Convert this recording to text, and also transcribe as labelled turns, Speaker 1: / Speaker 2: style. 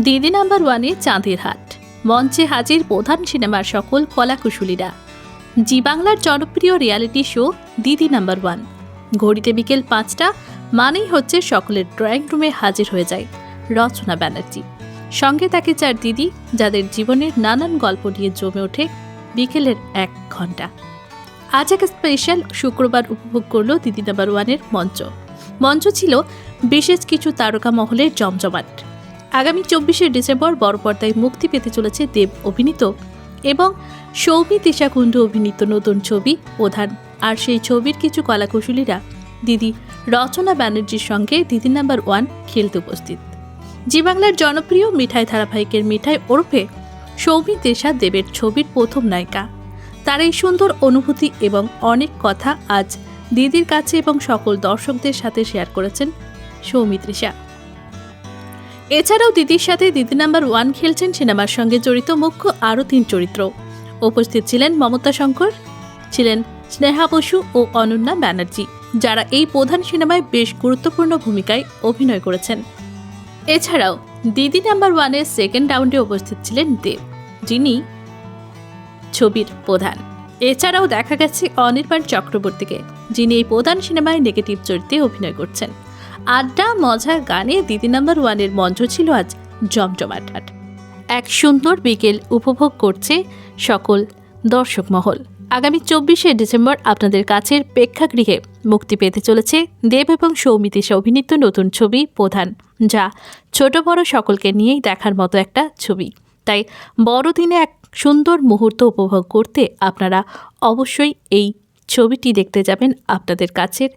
Speaker 1: দিদি নাম্বার ওয়ানে চাঁদের হাট। মঞ্চে হাজির প্রধান সিনেমার সকল কলাকুশলীরা। জি বাংলার জনপ্রিয় reality show Didi number one. ঘড়িতে বিকেল পাঁচটা, মানেই হচ্ছে সকলের ড্রয়িং রুমে হাজির হয়ে যায় রচনা ব্যানার্জি। সঙ্গে থাকে চার দিদি, যাদের জীবনের নানান গল্প নিয়ে জমে ওঠে বিকেলের এক ঘণ্টা আজ এক স্পেশাল শুক্রবার উপভোগ করল দিদি নাম্বার ওয়ানের মঞ্চ। মঞ্চ ছিল বিশেষ কিছু তারকা মহলের জমজমাট। আগামী চব্বিশে ডিসেম্বর বড় পর্দায় মুক্তি পেতে চলেছে দেব অভিনীত এবং সৌমি তেশাকুণ্ড অভিনীত নতুন ছবি প্রধান। আর সেই ছবির কিছু কলাকুশলীরা, দিদি রচনা ব্যানার্জির সঙ্গে দিদি নাম্বার ওয়ান খেলতে উপস্থিত। জি বাংলার জনপ্রিয় মিঠাই ধারাবাহিকের মিঠাই ওরফে সৌমি তেশা দেবের ছবির প্রথম নায়িকা। তার এই সুন্দর অনুভূতি এবং অনেক কথা আজ দিদির কাছে এবং সকল দর্শকদের সাথে শেয়ার করেছেন সৌমিত্রিষা এছাড়াও দিদির সাথে দিদি নাম্বার ওয়ান খেলছেন সিনেমার সঙ্গে জড়িত মুখ্য আরও তিন চরিত্র। উপস্থিত ছিলেন মমতা শঙ্কর, ছিলেন স্নেহা বসু ও অনন্যা ব্যানার্জি, যারা এই প্রধান সিনেমায় বেশ গুরুত্বপূর্ণ ভূমিকায় অভিনয় করেছেন। এছাড়াও দিদি নাম্বার ওয়ানের সেকেন্ড রাউন্ডে উপস্থিত ছিলেন দেব, যিনি ছবির প্রধান। এছাড়াও দেখা গেছে অনির্বাণ চক্রবর্তীকে, যিনি এই প্রধান সিনেমায় নেগেটিভ চরিত্রে অভিনয় করছেন। আড্ডা মজা গানে দিদি নাম্বার ওয়ানের মঞ্চ ছিল আজ জমজমাট এক সুন্দর বিকেল উপভোগ করছে সকল দর্শক মহল। আগামী চব্বিশে ডিসেম্বর আপনাদের কাছের প্রেক্ষাগৃহে মুক্তি পেতে চলেছে দেব এবং সৌমিতিশা অভিনীত নতুন ছবি প্রধান, যা ছোট বড় সকলকে নিয়েই দেখার মতো একটা ছবি। তাই বড়দিনে এক সুন্দর মুহূর্ত উপভোগ করতে আপনারা অবশ্যই এই ছবিটি দেখতে যাবেন আপনাদের কাছের